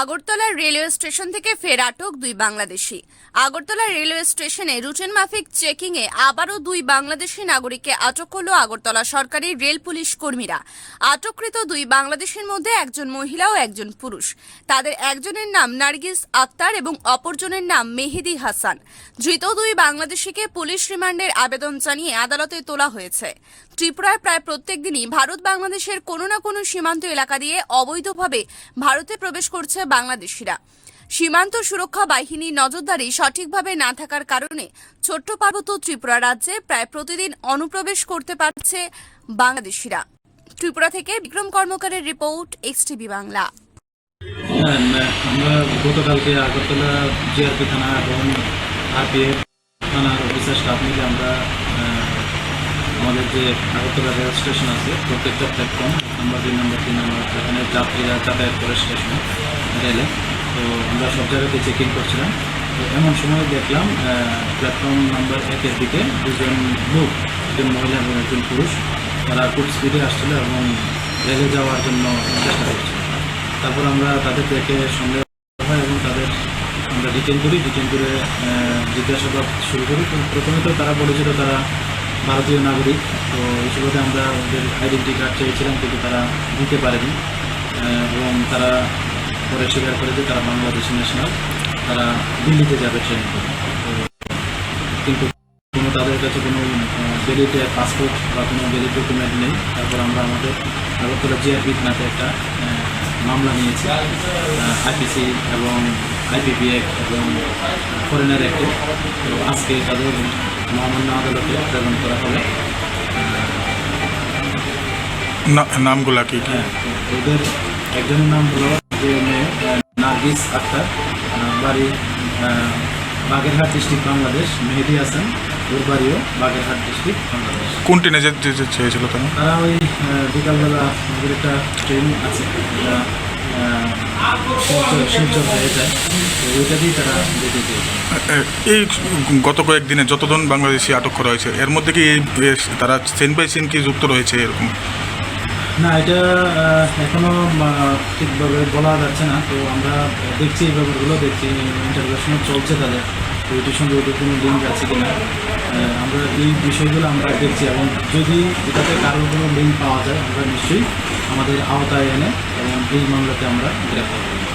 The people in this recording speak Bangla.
আগরতলা রেলওয়ে স্টেশন থেকে ফের আটক দুই বাংলাদেশি। আগরতলা রেলওয়ে স্টেশনে রুটিন মাফিক চেকিংয়ে আবারও দুই বাংলাদেশি নাগরিককে আটক করল আগরতলা সরকারি রেল পুলিশ কর্মীরা। আটককৃত দুই বাংলাদেশের মধ্যে একজন মহিলা ও একজন পুরুষ। তাদের একজনের নাম নার্গিস আক্তার এবং অপরজনের নাম মেহেদি হাসান। ধৃত দুই বাংলাদেশিকে পুলিশ রিমান্ডের আবেদন জানিয়ে আদালতে তোলা হয়েছে। ত্রিপুরায় প্রায় প্রত্যেক দিনই ভারত বাংলাদেশের কোনো না কোনো সীমান্ত এলাকা দিয়ে অবৈধভাবে ভারতে প্রবেশ করছে বাংলাদেশিরা। সীমান্ত সুরক্ষা বাহিনীর নজরদারি সঠিকভাবে না থাকার কারণে ছোট্ট পার্বত্য ত্রিপুরা রাজ্যে প্রায় প্রতিদিন অনুপ্রবেশ করতে পারছে বাংলাদেশিরা। ত্রিপুরা থেকে বিক্রম কর্মকারের রিপোর্ট এক্সটিভি বাংলা। হ্যাঁ আমরা গতকালকে আগরতলা জিআরপি থানা এবং আরপিএফ থানার অফিসার স্টাফ মিলে আমরা আমাদের যে আগরতলা রেল স্টেশন আছে, প্রত্যেকটা প্ল্যাটফর্ম নাম্বার দুই নাম্বার, তিন নাম্বার এখানে যাত্রীরা যাতায়াত করে স্টেশনে রেলে তো আমরা সব জায়গাতে চেক ইন করছিলাম। তো এমন সময় দেখলাম প্ল্যাটফর্ম নাম্বার একের দিকে দুজন লোক, একজন মহিলা এবং একজন পুরুষ, তারা খুব স্পিডে আসছিল এবং রেলে যাওয়ার জন্য চেষ্টা করছিল। তারপর আমরা তাদের দেখে সন্দেহ হয় এবং তাদের আমরা ডিটেন করি ডিটেন করে জিজ্ঞাসাবাদ শুরু করি। প্রথমে তো তারা বলেছিল তারা ভারতীয় নাগরিক, তো এই আমরা ওদের আইডেন্টি কার্ড চেয়েছিলাম কিন্তু তারা দিতে পারেনি। এবং তারা পরে স্বীকার করে যে তারা বাংলাদেশি ন্যাশনাল তারা দিল্লিতে যাবে ট্রেন করে কিন্তু কোনো তাদের কাছে কোনো ভ্যালিড পাসপোর্ট বা কোনো ভ্যালিড ডকুমেন্ট নেই। তারপর আমরা আমাদের আগরতলা জিআরপি থানাতে একটা মামলা নিয়েছি। আইপিসি এবং আইপিপি অ্যাক্ট এবং ফরেনার অ্যাক্টে তো আজকে তাদের মহামান্য আদালতে প্রেরণ করা হবে। নামগুলা কি? কি হ্যাঁ ওদের একজনের নাম হলো যে নার্গিস আক্তার বাড়ি বাগেরহাট ডিস্ট্রিক্ট বাংলাদেশ। মেহেদি হাসান ওর বাড়িও বাগেরহাট ডিস্ট্রিক্ট বাংলাদেশ। কোন ট্রেনে যেতে চেয়েছিল কেন তারা ওই বিকালবেলা আমাদের একটা ট্রেন আছে যেটা আহ, শিলচর শিলচর হয়ে যায়। ওইটা দিয়ে তারা যেতে চেয়েছে এই গত কয়েকদিনে যতজন বাংলাদেশি আটক করা হয়েছে এর মধ্যে কি তারা সেন বাই সেন কি যুক্ত রয়েছে এরকম? না, এটা এখনও এখনও ঠিকভাবে বলা যাচ্ছে না। তো আমরা দেখছি এই ব্যাপারগুলো, দেখছি ইন্টারভিউশনও চলছে তাদের তো এটির সঙ্গে ওদের কোনো লিঙ্ক আছে কি না আমরা এই বিষয়গুলো আমরা দেখছি। এবং যদি এটাতে কারোর কোনো লিঙ্ক পাওয়া যায়, আমরা নিশ্চয়ই আমাদের আওতায় এনে, এবং এই মামলাতে আমরা গ্রেফতার করব